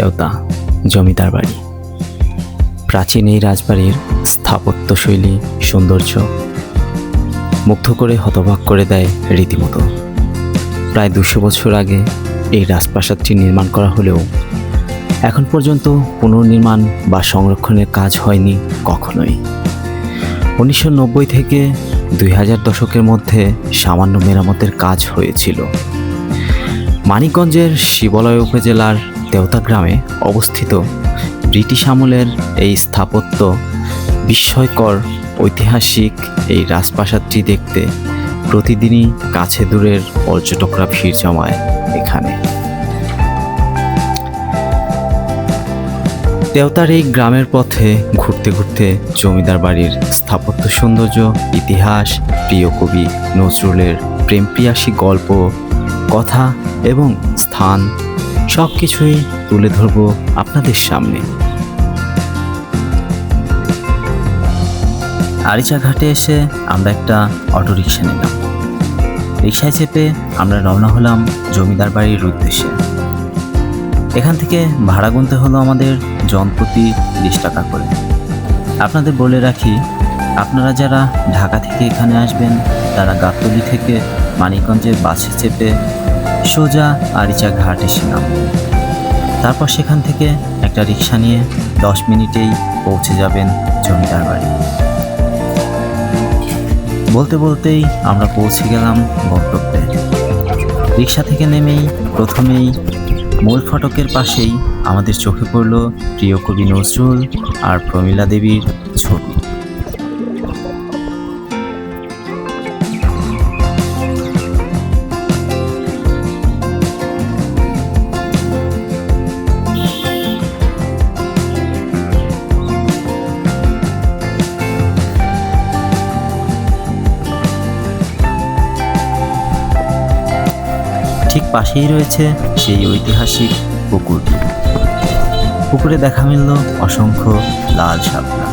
দেওতা জমিদার বাড়ি। প্রাচীন এই রাজবাড়ির স্থাপত্যশৈলী, সৌন্দর্য মুগ্ধ করে হতবাক করে দেয় রীতিমতো। প্রায় দুশো বছর আগে এই রাজপ্রাসাদটি নির্মাণ করা হলেও এখন পর্যন্ত পুনর্নির্মাণ বা সংরক্ষণের কাজ হয়নি কখনোই। উনিশশো নব্বই থেকে দুই হাজার দশকের মধ্যে সামান্য মেরামতের কাজ হয়েছিল। মানিকগঞ্জের শিবলয় উপজেলার দেওতা গ্রামে অবস্থিত। ব্রিটিশ আমলের এই স্থাপত্য বিস্ময়কর, ঐতিহাসিক এই রাজপ্রাসাদটি দেখতে প্রতিদিনই কাছে দূরের পর্যটকরা ভিড় জমায় এখানে। দেওতার এই গ্রামের পথে ঘুরতে ঘুরতে জমিদার বাড়ির স্থাপত্য সৌন্দর্য, ইতিহাস, প্রিয় কবি নজরুলের প্রেমপ্রিয়াসী গল্প, কথা এবং স্থান সব কিছুই তুলে ধরব আপনাদের সামনে। আরিচা ঘাটে এসে আমরা একটা অটোরিকশা নিলাম। রিক্সায় চেপে আমরা রওনা হলাম জমিদার বাড়ির উদ্দেশ্যে। এখান থেকে ভাড়া গুনতে হলো আমাদের জনপ্রতি তিরিশ টাকা করে। আপনাদের বলে রাখি, আপনারা যারা ঢাকা থেকে এখানে আসবেন, তারা গাবতলি থেকে মানিকগঞ্জের বাসে চেপে সোজা আরিচা ঘাট এসে নামবেন তারপর সেখান থেকে একটা রিক্সা নিয়ে দশ মিনিটেই পৌঁছে যাবেন জমিদার বাড়ি। বলতে বলতেই আমরা পৌঁছে গেলাম গন্তব্যে। রিক্সা থেকে নেমেই প্রথমেই মূল ফটকের পাশেই আমাদের চোখে পড়ল প্রিয় কবি নজরুল আর প্রমীলা দেবীর ছবি। ঠিক পাশেই রয়েছে সেই ঐতিহাসিক পুকুর। পুকুরে দেখা মিলল অসংখ্য লাল শাপলা।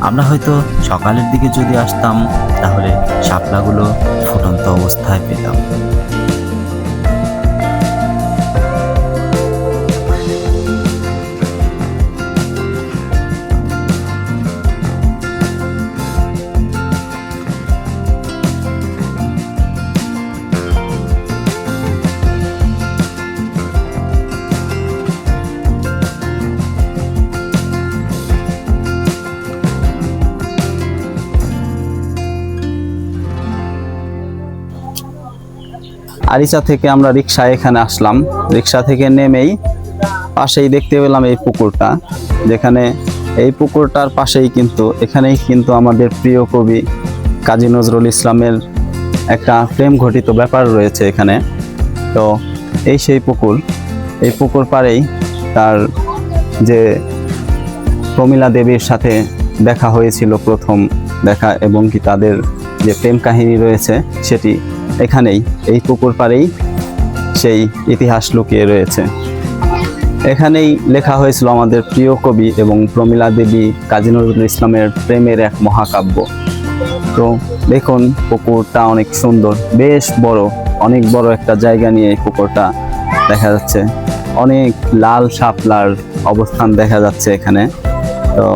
আমরা হয়তো সকালের দিকে যদি আসতাম, তাহলে শাপলাগুলো ফুটন্ত অবস্থায় পেতাম। আরিচা থেকে আমরা রিক্সায় এখানে আসলাম। রিক্সা থেকে নেমেই পাশেই দেখতে পেলাম এই পুকুরটা। যেখানে এই পুকুরটার পাশেই কিন্তু, এখানেই কিন্তু আমাদের প্রিয় কবি কাজী নজরুল ইসলামের একটা প্রেম ঘটিত ব্যাপার রয়েছে এখানে। তো এই সেই পুকুর, এই পুকুর পাড়েই তার যে প্রমীলা দেবীর সাথে দেখা হয়েছিল প্রথম দেখা এবং কি তাদের যে প্রেম কাহিনী রয়েছে সেটি এখানেই, এই পুকুর পাড়েই সেই ইতিহাস লুকিয়ে রয়েছে। এখানেই লেখা হয়েছিল আমাদের প্রিয় কবি এবং প্রমীলা দেবী কাজী নজরুল ইসলামের প্রেমের এক মহাকাব্য। তো দেখুন পুকুরটা অনেক সুন্দর, বেশ বড়, অনেক বড় একটা জায়গা নিয়ে এই পুকুরটা দেখা যাচ্ছে। অনেক লাল শাপলার অবস্থান দেখা যাচ্ছে এখানে। তো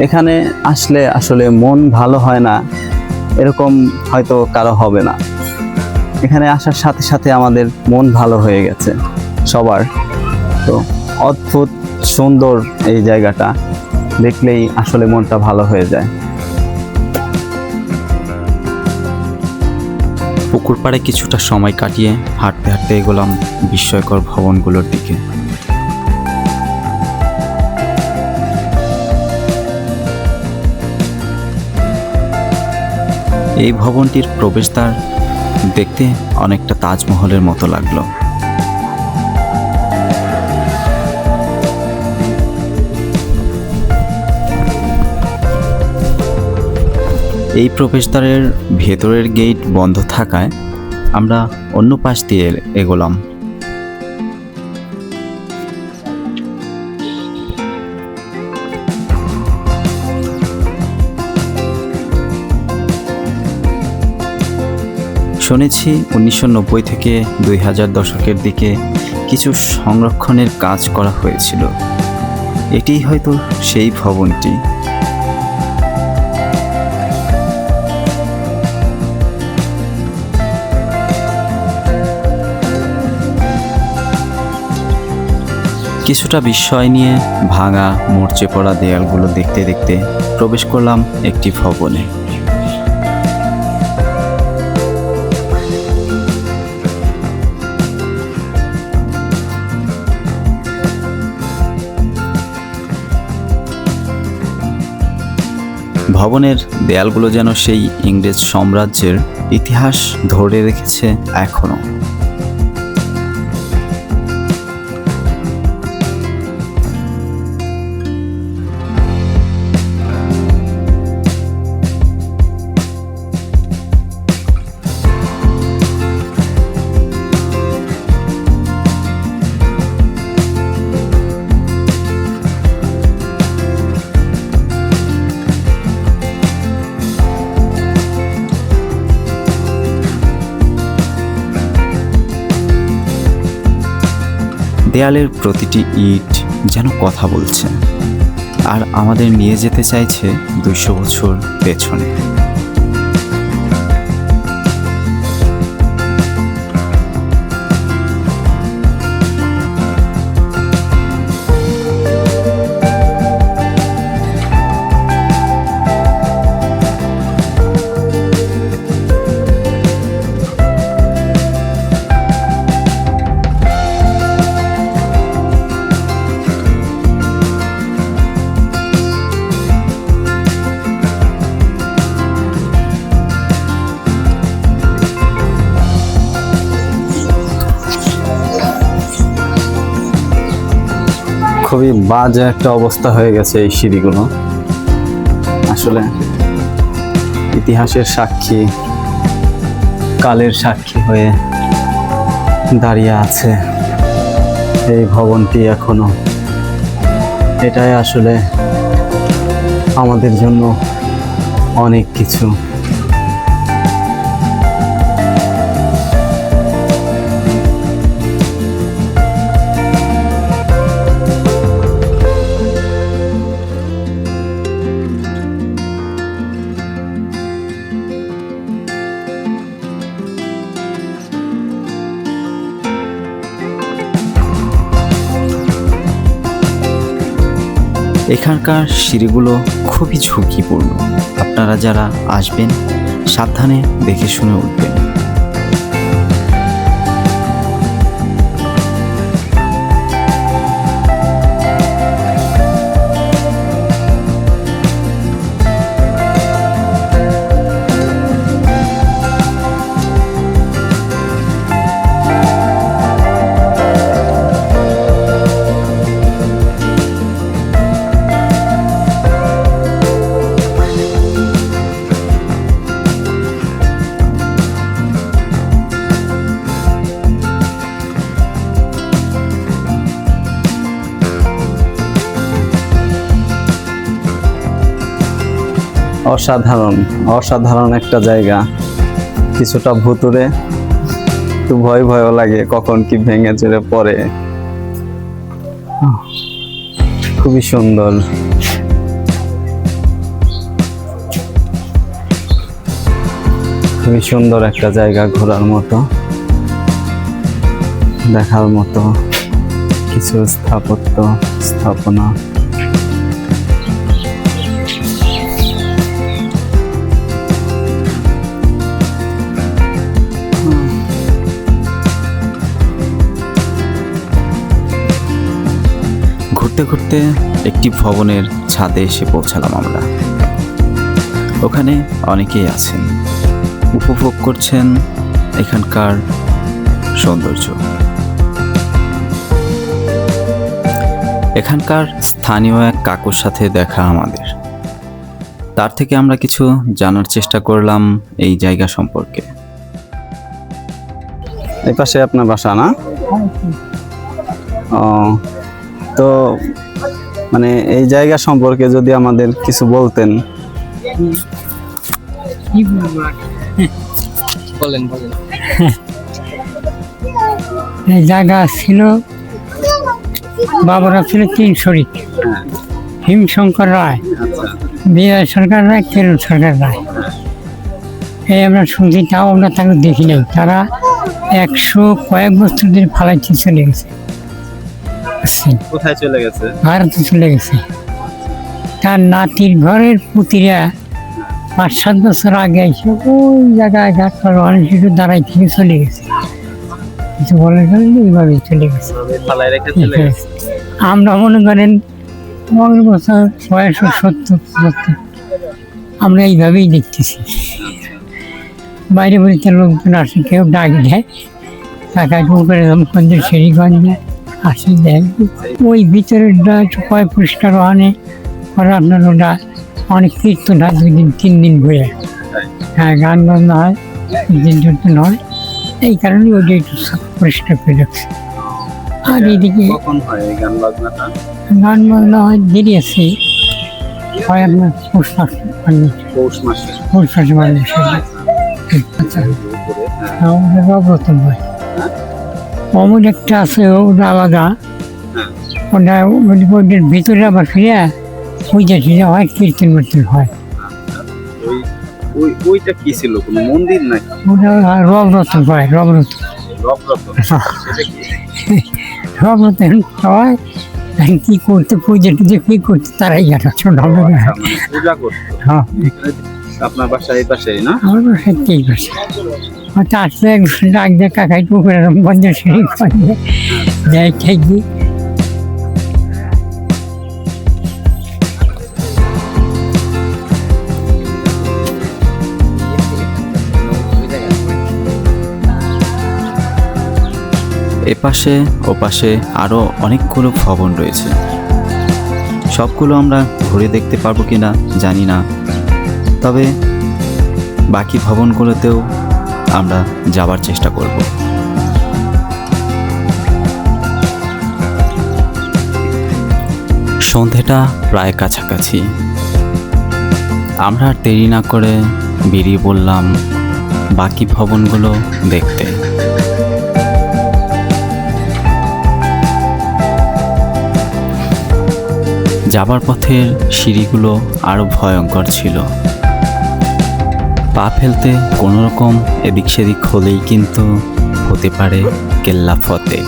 এখানে আসলে আসলে মন ভালো হয় না, এরকম হয়তো কারও হবে না। এখানে আসার সাথে সাথে আমাদের মন ভালো হয়ে গেছে সবার। তো অদ্ভুত সুন্দর এই জায়গাটা দেখলেই আসলে মনটা ভালো হয়ে যায়। পুকুর পাড়ে কিছুটা সময় কাটিয়ে হাঁটতে হাঁটতে এগোলাম বিস্ময়কর ভবনগুলোর দিকে। এই ভবনটির প্রবেশদ্বার দেখতে অনেকটা তাজমহলের মতো লাগল। এই প্রবেশদ্বারের ভেতরের গেট বন্ধ থাকায় আমরা অন্য পাশ দিয়ে এগোলাম। শুনেছি উনিশশো নব্বই থেকে দুই হাজার দশকের দিকে কিছু সংরক্ষণের কাজ করা হয়েছিল। এটিই হয়তো সেই ভবনটি। কিছুটা বিস্ময় নিয়ে ভাঙা, মরচে পড়া দেয়ালগুলো দেখতে দেখতে প্রবেশ করলাম একটি ভবনে। ভবনের দেয়ালগুলো যেন সেই ইংরেজ সাম্রাজ্যের ইতিহাস ধরে রেখেছে এখনও। দেয়ালের প্রতিটি ইট যেন কথা বলছে। আর আমাদের নিয়ে যেতে চাইছে দুইশো বছর পেছনে। খুবই বাজে একটা অবস্থা হয়ে গেছে এই সিঁড়িগুলো। আসলে ইতিহাসের সাক্ষী, কালের সাক্ষী হয়ে দাঁড়িয়ে আছে এই ভবনটি এখনও। এটাই আসলে আমাদের জন্য অনেক কিছু। এখানকার সিঁড়িগুলো খুবই ঝুঁকিপূর্ণ। আপনারা যারা আসবেন সাবধানে দেখে শুনে উঠবেন। অসাধারণ অসাধারণ একটা জায়গা। কিছুটা ভুতুরে একটু ভয় ভয়ও লাগে কখন কি ভেঙে চড়ে পড়ে। খুবই সুন্দর। খুবই সুন্দর একটা জায়গা ঘোরার মতো, দেখার মতো, কিছু স্থাপত্য, স্থাপনা। ঘুরতে ঘুরতে একটি ভবনের ছাদে এসে পৌঁছালাম আমরা। ওখানে অনেকেই আছেন। উপভোগ করছেন এখানকার সৌন্দর্য। এখানকার স্থানীয় এক কাকুর সাথে দেখা আমাদের। তার থেকে আমরা কিছু জানার চেষ্টা করলাম এই জায়গা সম্পর্কে। এই পাশে আপনার বাসা না? ও তো মানে এই জায়গা সম্পর্কে যদি আমাদের কিছু বলতেন। কি বলেন বলেন। এই জায়গা ছিল বাবারা ছিল তিন শরিক হিমশঙ্কর রায়। বিজয় সরকার রায় কিরণ সরকার রায়। এই আমরা শুনছি তাও আমরা তাকে দেখি নাই। তারা একশো কয়েক বছর ধরে ফালাইতে চলে গেছে। কোথায় চলে গেছে? ভারতে চলে গেছে। তার নাতির ঘরের পুতিরা পাঁচ সাত বছর আগে এসে ওই জায়গায় ঘাট অনেক কিছু দাঁড়াই থেকে চলে গেছে। কিছু বলে গেলেন এইভাবে চলে গেছে। আমরা মনে করেন পনেরো বছর বয়স সত্তর সত্তর আমরা এইভাবেই দেখতেছি। বাইরে বাড়িতে লোকজন আসে কেউ ডাক দেয়। টাকায় করে রমগঞ্জের সিঁড়িগঞ্জে আসি দেয় ওই ভিতরের কয় পরিষ্কার পরে আপনার ওটা অনেক কীর্তন হয় দুই দিন তিন দিন ঘুরে। হ্যাঁ গান বাজনা হয় দিন টীর্তন হয় এই কারণে ওটা একটু পরিষ্কার করে রাখছে। আর এইদিকে হয় এই গান বাজনা হয় দেরি আছে। হয় আপনার পৌষ মাস পৌষ মাসে। পৌষ মাস মানে আচ্ছা। উপরে হ্যাঁ? অমন একটা আছে ওটা আলাদা। ওটা ওই- ওইটার ভিতরে আবার ফিরে ওইটা ফিরে হয় কীর্তন মীর্তন হয়। ওই ওই ওইটা কি ছিল কোনো মন্দির নাকি? ওটা রবরতন হয় রবরতন রবরতন সেটা কি? হয় আর কি করতে পুজো টুজো কি করতে তারাই জানা ছোট আচ্ছা, পূজা করতো হ্যাঁ। আপনার বাসা এই পাশেই না? আমার সত্যিই পাশে। হয়তো আসলে করে যাই থাকি এপাশে, ওপাশে আরও অনেকগুলো ভবন রয়েছে। সবগুলো আমরা ঘুরে দেখতে পারব কি না জানি না। তবে বাকি ভবনগুলোতেও আমরা যাবার চেষ্টা করব। সন্ধেটা প্রায় কাছাকাছি। আমরা দেরি না করে বেরিয়ে পড়লাম বাকি ভবনগুলো দেখতে। যাবার পথের সিঁড়িগুলো আরও ভয়ঙ্কর ছিল। পা ফেলতে কোনো রকম এদিক সেদিক হলেই কিন্তু হতে পারে কেল্লা ফতে।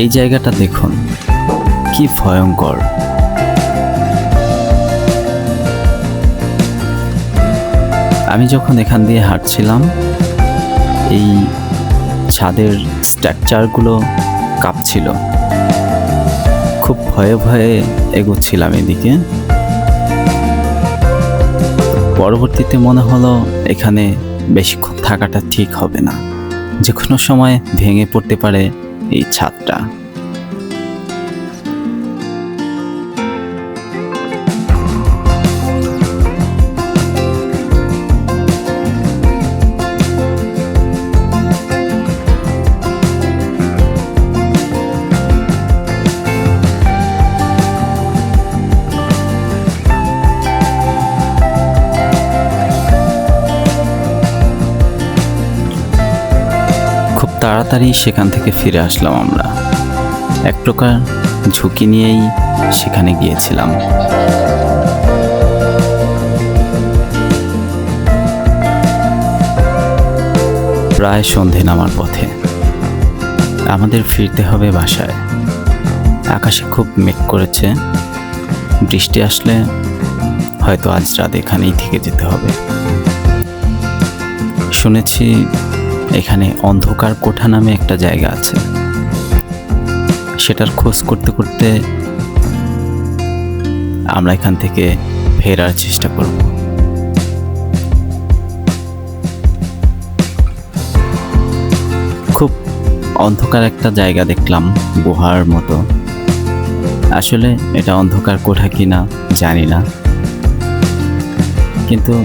এই জায়গাটা দেখুন, কি ভয়ঙ্কর। আমি যখন এখান দিয়ে হাঁটছিলাম, এই ছাদের স্ট্রাকচারগুলো কাঁপছিল। খুব ভয়ে ভয়ে এগোচ্ছিলাম এদিকে। পরবর্তীতে মনে হলো এখানে বেশিক্ষণ থাকাটা ঠিক হবে না। যে কোনো সময় ভেঙে পড়তে পারে এই ছাদটা। তাড়াতাড়ি সেখান থেকে ফিরে আসলাম আমরা। এক প্রকার ঝুঁকি নিয়েই সেখানে গিয়েছিলাম। প্রায় সন্ধে নামার পথে আমাদের ফিরতে হবে বাসায়। আকাশে খুব মেঘ করেছে। বৃষ্টি আসলে হয়তো আজ রাত এখানেই থেকে যেতে হবে। শুনেছি এখানে অন্ধকার কোঠা নামে একটা জায়গা আছে। সেটার খোঁজ করতে করতে আমরা এখান থেকে ফেরার চেষ্টা করব। খুব অন্ধকার একটা জায়গা দেখলাম গুহার মতো। আসলে এটা অন্ধকার কোঠা কিনা জানি না। কিন্তু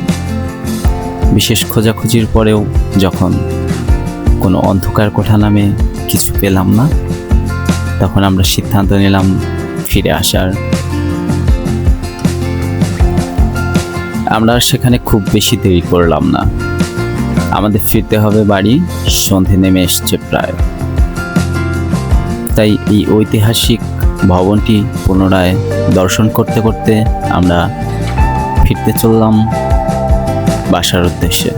বিশেষ খোঁজাখুঁজির পরেও যখন কোনো অন্ধকার কোঠা নামে কিছু পেলাম না। তখন আমরা সিদ্ধান্ত নিলাম ফিরে আসার। আমরা সেখানে খুব বেশি দেরি করলাম না। আমাদের ফিরতে হবে বাড়ি, সন্ধে নেমে এসছে প্রায়। তাই এই ঐতিহাসিক ভবনটি পুনরায় দর্শন করতে করতে আমরা ফিরতে চললাম বাসার উদ্দেশ্যে।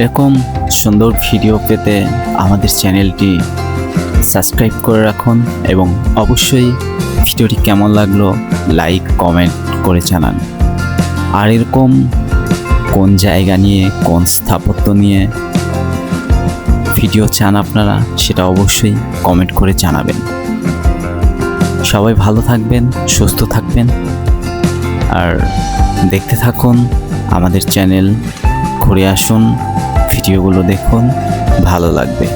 এরকম সুন্দর ভিডিও পেতে আমাদের চ্যানেলটি সাবস্ক্রাইব করে রাখুন এবং অবশ্যই ভিডিওটি কেমন লাগল লাইক কমেন্ট করে জানান। আর এরকম কোন জায়গা নিয়ে, কোন স্থাপত্য নিয়ে ভিডিও চান আপনারা, সেটা অবশ্যই কমেন্ট করে জানাবেন। সবাই ভালো থাকবেন, সুস্থ থাকবেন। আর দেখতে থাকুন আমাদের চ্যানেল, ঘুরে আসুন। ভিডিওগুলো দেখুন ভালো লাগবে।